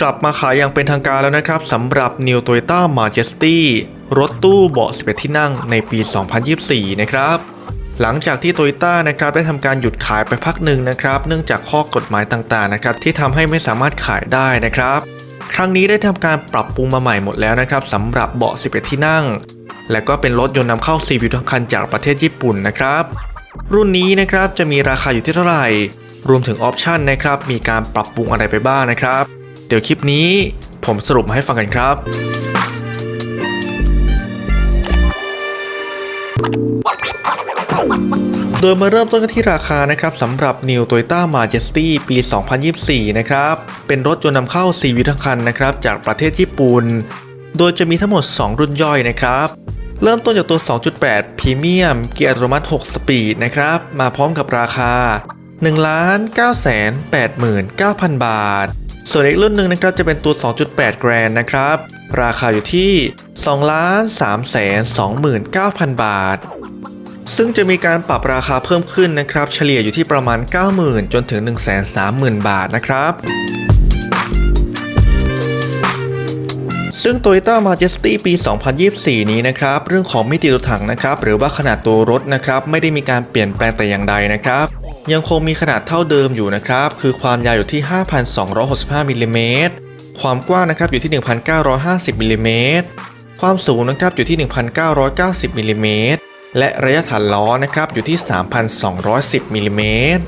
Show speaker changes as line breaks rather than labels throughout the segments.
กลับมาขายอย่างเป็นทางการแล้วนะครับสำหรับ New Toyota Majesty รถตู้เบาะ11ที่นั่งในปี 2024 นะครับ หลังจากที่ Toyota นะครับได้ทำการหยุดขายไปพักหนึ่งนะครับ เนื่องจากข้อกฎหมายต่างๆนะครับที่ทำให้ไม่สามารถขายได้นะครับ ครั้งนี้ได้ทำการปรับปรุงมาใหม่หมดแล้วนะครับสำหรับเบาะ11 ที่นั่ง และก็เป็นรถยนต์นำเข้า CVT ทั้งคันจากประเทศญี่ปุ่นนะครับ รุ่นนี้นะครับจะมีราคาอยู่ที่เท่าไหร่ รวมถึงออปชันนะครับมีการปรับปรุงอะไรไปบ้างนะครับ เดี๋ยวคลิปนี้ผมสรุปมาให้ฟังกันครับ โดยมาเริ่มต้นกันที่ราคานะครับสำหรับ New Toyota Majesty ปี 2024 นะครับ เป็นรถยนต์นำเข้า 4 วิทั้งคันนะครับ จากประเทศญี่ปุ่น โดยจะมีทั้งหมด 2 รุ่นย่อยนะครับเริ่มต้นจากตัว 2.8 พรีเมียม เกียร์อัตโนมัติ 6 สปีดนะครับ มาพร้อมกับราคา 1 9 8 9 0 0 0 บาท ส่วนอีกรุ่นหนึ่งนะครับจะเป็นตัว 2.8 Grand นะครับ ราคาอยู่ที่ 2 3 2 9 0 0 0 บาท ซึ่งจะมีการปรับราคาเพิ่มขึ้นนะครับ เฉลี่ยอยู่ที่ประมาณ 90,000 จนถึง 130,000 บาทนะครับซึ่ง Toyota Majesty ปี 2024 นี้นะครับ เรื่องของมิติตัวถังนะครับ หรือว่าขนาดตัวรถนะครับ ไม่ได้มีการเปลี่ยนแปลงแต่อย่างใดนะครับ ยังคงมีขนาดเท่าเดิมอยู่นะครับ คือความยาวอยู่ที่ 5,265มิลลิเมตรความกว้างนะครับอยู่ที่ 1,950มิลลิเมตรความสูงนะครับอยู่ที่ 1,990มิลลิเมตรและระยะฐานล้อนะครับอยู่ที่ 3,210มิลลิเมตร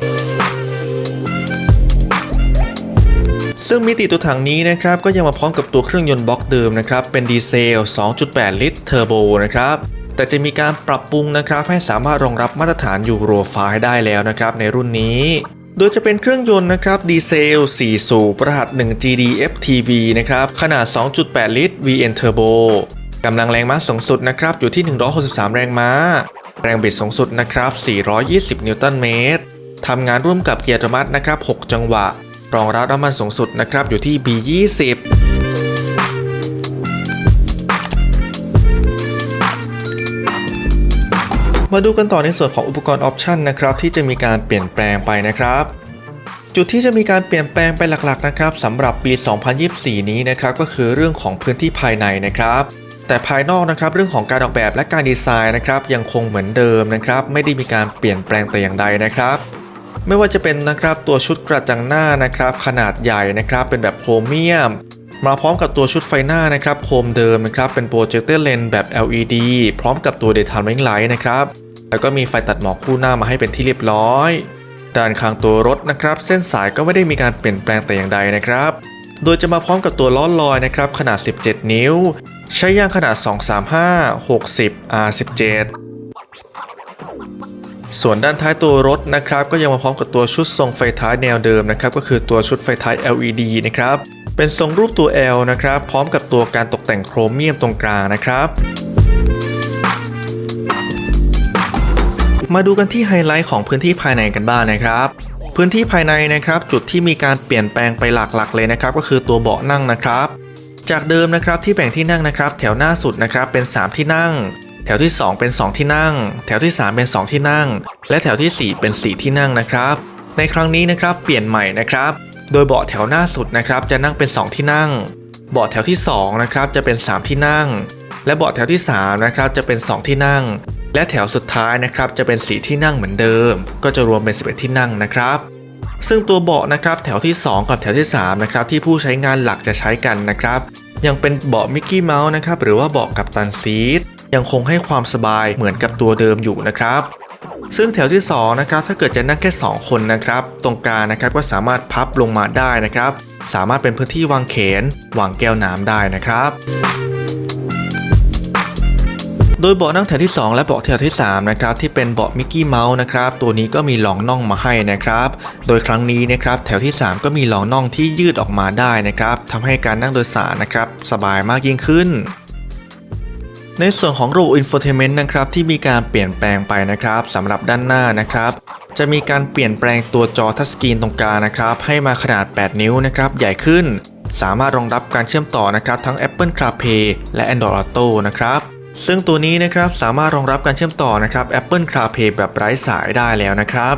ซึ่งมิติตัวถังนี้นะครับก็ยังมาพร้อมกับตัวเครื่องยนต์บล็อกเดิมนะครับเป็นดีเซล 2.8 ลิตรเทอร์โบนะครับ แต่จะมีการปรับปรุงนะครับให้สามารถรองรับมาตรฐานยูโร5ได้แล้วนะครับในรุ่นนี้ โดยจะเป็นเครื่องยนต์นะครับดีเซล 4 สูบรหัส 1 GD FTV นะครับขนาด 2.8 ลิตร VN Turbo กำลังแรงม้าสูงสุดนะครับอยู่ที่ 163 แรงม้า แรงบิดสูงสุดนะครับ 420 นิวตันเมตรทำงานร่วมกับเกียร์อัตโนมัตินะครับ 6 จังหวะ รองรับน้ำมันสูงสุดนะครับอยู่ที่ B20 มาดูกันต่อในส่วนของอุปกรณ์ออปชันนะครับที่จะมีการเปลี่ยนแปลงไปนะครับจุดที่จะมีการเปลี่ยนแปลงไปหลักๆนะครับสำหรับปี 2024 นี้นะครับก็คือเรื่องของพื้นที่ภายในนะครับ แต่ภายนอกนะครับเรื่องของการออกแบบและการดีไซน์นะครับยังคงเหมือนเดิมนะครับไม่ได้มีการเปลี่ยนแปลงแต่อย่างใดนะครับ ไม่ว่าจะเป็นนะครับตัวชุดกระจังหน้านะครับขนาดใหญ่นะครับเป็นแบบโครเมียม มาพร้อมกับตัวชุดไฟหน้านะครับโคมเดิมนะครับเป็นโปรเจคเตอร์เลนแบบ LED พร้อมกับตัว Daytime Running Light นะครับ แล้วก็มีไฟตัดหมอกคู่หน้ามาให้เป็นที่เรียบร้อย ด้านข้างตัวรถนะครับ เส้นสายก็ไม่ได้มีการเปลี่ยนแปลงแต่อย่างใดนะครับ โดยจะมาพร้อมกับตัวล้อลอยนะครับขนาด 17 นิ้ว ใช้ยางขนาด 235 60 R17 ส่วนด้านท้ายตัวรถนะครับก็ยังมาพร้อมกับตัวชุดทรงไฟท้ายแนวเดิมนะครับก็คือตัวชุดไฟท้าย LED นะครับเป็นทรงรูปตัว L นะครับพร้อมกับตัวการตกแต่งโครเมียมตรงกลางนะครับ มาดูกันที่ไฮไลท์ของพื้นที่ภายในกันบ้างนะครับพื้นที่ภายในนะครับจุดที่มีการเปลี่ยนแปลงไปหลักๆเลยนะครับก็คือตัวเบาะนั่งนะครับ จากเดิมนะครับที่แบ่งที่นั่งนะครับ แถวหน้าสุดนะครับเป็น 3 ที่นั่ง แถวที่ 2 เป็น 2 ที่นั่ง แถวที่ 3 เป็น 2 ที่นั่ง และแถวทีสี่4 เป็น 4 ที่นั่งนะครับ ในครั้งนี้นะครับเปลี่ยนใหม่นะครับ โดยเบาะแถวหน้าสุดนะครับจะนั่งเป็น 2 ที่นั่ง เบาะแถวที่2นะครับจะเป็น 3 ที่นั่ง และเบาะแถวที่3นะครับจะเป็น 2 ที่นั่ง และแถวสุดท้ายนะครับจะเป็น4ที่นั่งเหมือนเดิม ก็จะรวมเป็น 11 ที่นั่งนะครับ ซึ่งตัวเบาะนะครับแถวที่ 2 กับแถวที่3นะครับที่ผู้ใช้งานหลักจะใช้กันนะครับยังเป็นเบาะมิกกี้เมาส์นะครับหรือว่าเบาะกับตันซีทยังคงให้ความสบายเหมือนกับตัวเดิมอยู่นะครับซึ่งแถวที่2นะครับถ้าเกิดจะนั่งแค่ 2 คนนะครับตรงกลางนะครับก็สามารถพับลงมาได้นะครับ สามารถเป็นพื้นที่วางเขนวางแก้วน้ำได้นะครับ โดยเบาะนั่งแถวที่ 2 และเบาะแถวที่ 3 นะครับ ที่เป็นเบาะมิกกี้เมาส์นะครับ ตัวนี้ก็มีรองน่องมาให้นะครับ โดยครั้งนี้นะครับแถวที่ 3 ก็มีรองน่องที่ยืดออกมาได้นะครับทำให้การนั่งโดยสารนะครับสบายมากยิ่งขึ้นในส่วนของระบบอินโฟเทนเมนต์นะครับที่มีการเปลี่ยนแปลงไปนะครับสำหรับด้านหน้านะครับ จะมีการเปลี่ยนแปลงตัวจอทัชสกรีนตรงกลางนะครับให้มาขนาด 8 นิ้วนะครับใหญ่ขึ้น สามารถรองรับการเชื่อมต่อนะครับทั้ง Apple CarPlay และ Android Auto นะครับ ซึ่งตัวนี้นะครับสามารถรองรับการเชื่อมต่อนะครับ Apple CarPlay แบบไร้สายได้แล้วนะครับ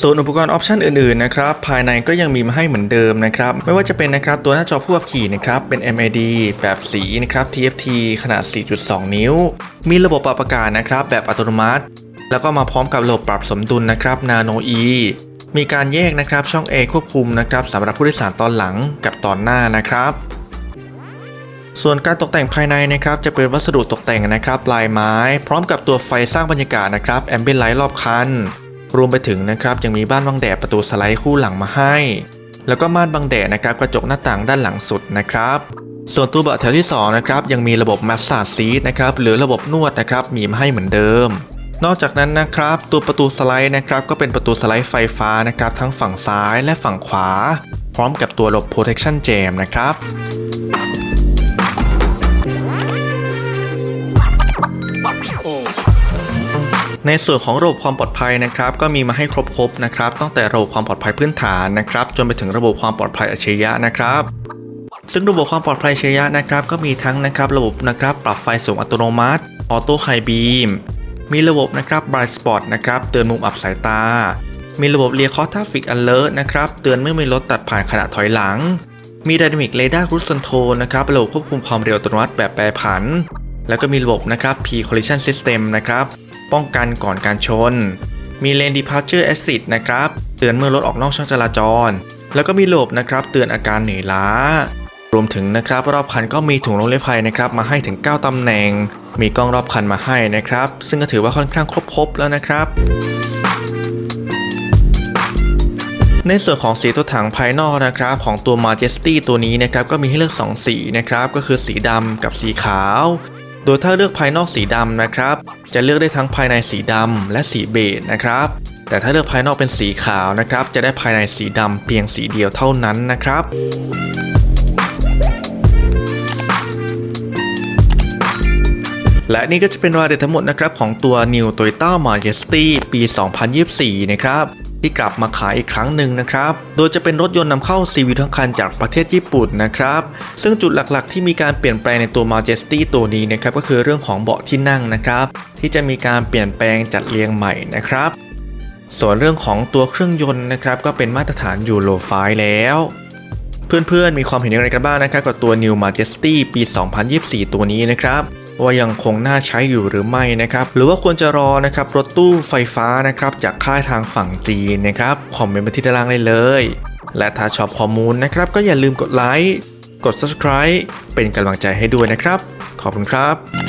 ส่วนอุปกรณ์ออปชันอื่นๆนะครับภายในก็ยังมีมาให้เหมือนเดิมนะครับไม่ว่าจะเป็นนะครับตัวหน้าจอผู้ขับขี่นะครับเป็น MID แบบสีนะครับ TFT ขนาด 4.2 นิ้ว มีระบบปรับอากาศนะครับแบบอัตโนมัติ แล้วก็มาพร้อมกับระบบปรับสมดุลนะครับ Nano E มีการแยกนะครับช่อง A ควบคุมนะครับสำหรับผู้โดยสารตอนหลังกับตอนหน้านะครับ ส่วนการตกแต่งภายในนะครับจะเป็นวัสดุตกแต่งนะครับลายไม้ พร้อมกับตัวไฟสร้างบรรยากาศนะครับแอมเบียนไลท์รอบคันรวมไปถึงนะครับยังมีบ้านบังแดดประตูสไลด์คู่หลังมาให้ แล้วก็ม่านบังแดดนะครับกระจกหน้าต่างด้านหลังสุดนะครับ ส่วนตัวเบาะแถวที่สองนะครับยังมีระบบมัสซาซีทนะครับหรือระบบนวดนะครับมีมาให้เหมือนเดิม นอกจากนั้นนะครับ ตัวประตูสไลด์นะครับก็เป็นประตูสไลด์ไฟฟ้านะครับทั้งฝั่งซ้ายและฝั่งขวา พร้อมกับตัวระบบ protection jam นะครับในส่วนของระบบความปลอดภัยนะครับก็มีมาให้ครบๆนะครับตั้งแต่ระบบความปลอดภัยพื้นฐานนะครับจนไปถึงระบบความปลอดภัยอัจฉริยะนะครับ ซึ่งระบบความปลอดภัยอัจฉริยะนะครับก็มีทั้งนะครับระบบนะครับปรับไฟสูงอัตโนมัติออโต้ไฮบีม มีระบบนะครับบรายสปอตนะครับเตือนมุมอับสายตา มีระบบเรียคอร์ท f ฟิกอ Alert นะครับเตือนเมื่อมีรถตัดผ่านขณะถอยหลัง มี Dynamic Radar Cruise Control นะครับระบบควบคุมความเร็วอัตโนมัติแบบแปรผัน แล้วก็มีระบบนะครับ P Collision System นะครับป้องกันก่อนการชน มี Lane Departure Assist นะครับเตือนเมื่อรถออกนอกช่องจราจร แล้วก็มีระบบนะครับเตือนอาการเหนื่อยล้ารวมถึงนะครับรอบคันก็มีถุงลมนิรภัยนะครับมาให้ถึง 9 ตำแหน่ง มีกล้องรอบคันมาให้นะครับ ซึ่งก็ถือว่าค่อนข้างครบๆแล้วนะครับในส่วนของสีตัวถังภายนอกนะครับ ของตัว Majesty ตัวนี้นะครับก็มีให้เลือก 2 สีนะครับ ก็คือสีดำกับสีขาว โดยถ้าเลือกภายนอกสีดำนะครับ จะเลือกได้ทั้งภายในสีดำและสีเบจนะครับ แต่ถ้าเลือกภายนอกเป็นสีขาวนะครับ จะได้ภายในสีดำเพียงสีเดียวเท่านั้นนะครับ และนี่ก็จะเป็นรายละเอียดทั้งหมดนะครับของตัว New Toyota Majesty ปี 2024 นะครับที่กลับมาขายอีกครั้งหนึ่งนะครับ โดยจะเป็นรถยนต์นำเข้า CV ทั้งคันจากประเทศญี่ปุ่นนะครับ ซึ่งจุดหลักๆ ที่มีการเปลี่ยนแปลงในตัว Majesty ตัวนี้นะครับก็คือเรื่องของเบาะที่นั่งนะครับ ที่จะมีการเปลี่ยนแปลงจัดเรียงใหม่นะครับ ส่วนเรื่องของตัวเครื่องยนต์นะครับก็เป็นมาตรฐานยูโร5แล้ว เพื่อนๆมีความเห็นอย่างไรกันบ้างนะครับกับตัว New Majesty ปี 2024 ตัวนี้นะครับ ว่ายังคงน่าใช้อยู่หรือไม่นะครับหรือว่าควรจะรอนะครับรถตู้ไฟฟ้านะครับจากค่ายทางฝั่งจีนนะครับคอมเมนต์มาที่ด้านล่างได้เลย และถ้าชอบข้อมูลนะครับก็อย่าลืมกดไลค์กด subscribe เป็นกำลังใจให้ด้วยนะครับ ขอบคุณครับ